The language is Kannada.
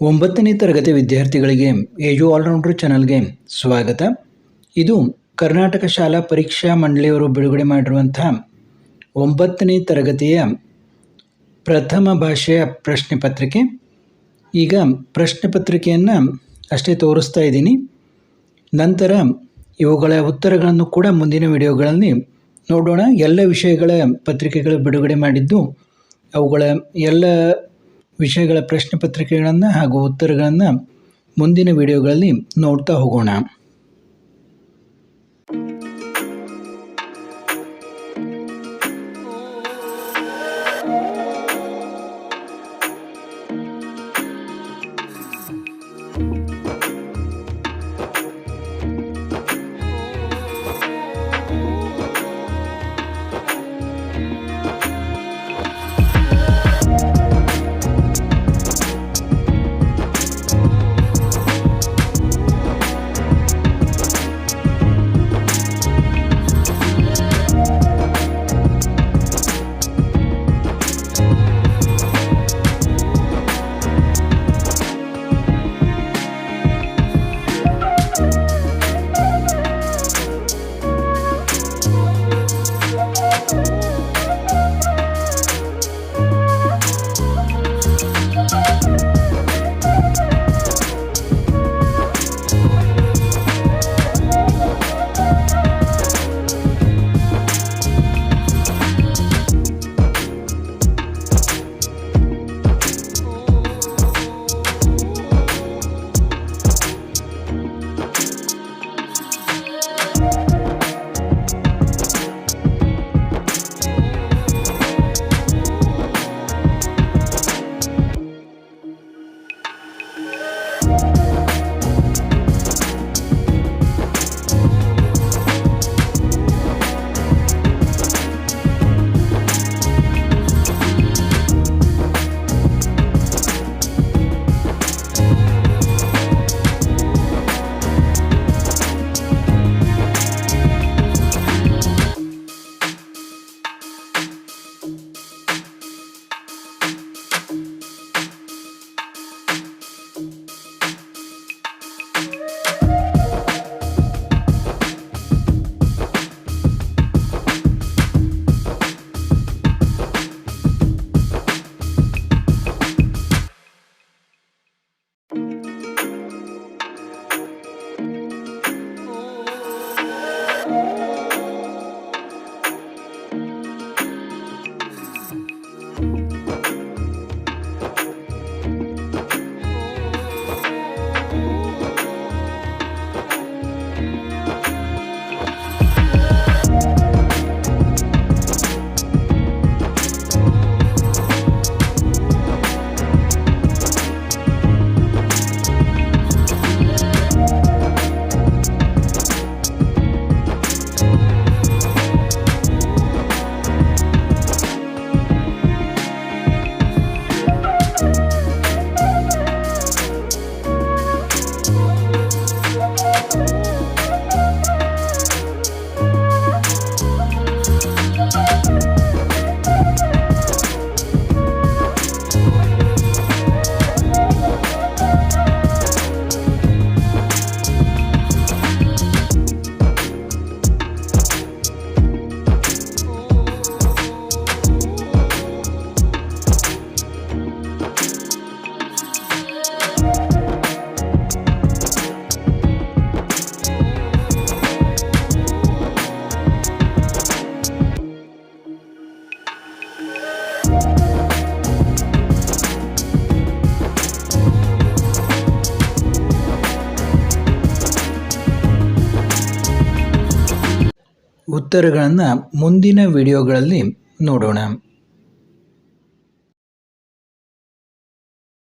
ಒಂಬತ್ತನೇ ತರಗತಿ ವಿದ್ಯಾರ್ಥಿಗಳಿಗೆ ಏಜು ಆಲ್ರೌಂಡರ್ ಚಾನಲ್ಗೆ ಸ್ವಾಗತ. ಇದು ಕರ್ನಾಟಕ ಶಾಲಾ ಪರೀಕ್ಷಾ ಮಂಡಳಿಯವರು ಬಿಡುಗಡೆ ಮಾಡಿರುವಂಥ ಒಂಬತ್ತನೇ ತರಗತಿಯ ಪ್ರಥಮ ಭಾಷೆಯ ಪ್ರಶ್ನೆ ಪತ್ರಿಕೆ. ಈಗ ಪ್ರಶ್ನೆ ಪತ್ರಿಕೆಯನ್ನು ಅಷ್ಟೇ ತೋರಿಸ್ತಾ ಇದ್ದೀನಿ. ನಂತರ ಇವುಗಳ ಉತ್ತರಗಳನ್ನು ಕೂಡ ಮುಂದಿನ ವಿಡಿಯೋಗಳಲ್ಲಿ ನೋಡೋಣ. ಎಲ್ಲ ವಿಷಯಗಳ ಪತ್ರಿಕೆಗಳು ಬಿಡುಗಡೆ ಮಾಡಿದ್ದು ಅವುಗಳ ಎಲ್ಲ ವಿಷಯಗಳ ಪ್ರಶ್ನೆ ಪತ್ರಿಕೆಗಳನ್ನು ಹಾಗೂ ಉತ್ತರಗಳನ್ನು ಮುಂದಿನ ವಿಡಿಯೋಗಳಲ್ಲಿ ನೋಡ್ತಾ ಹೋಗೋಣ. ಉತ್ತರಗಳನ್ನು ಮುಂದಿನ ವಿಡಿಯೋಗಳಲ್ಲಿ ನೋಡೋಣ.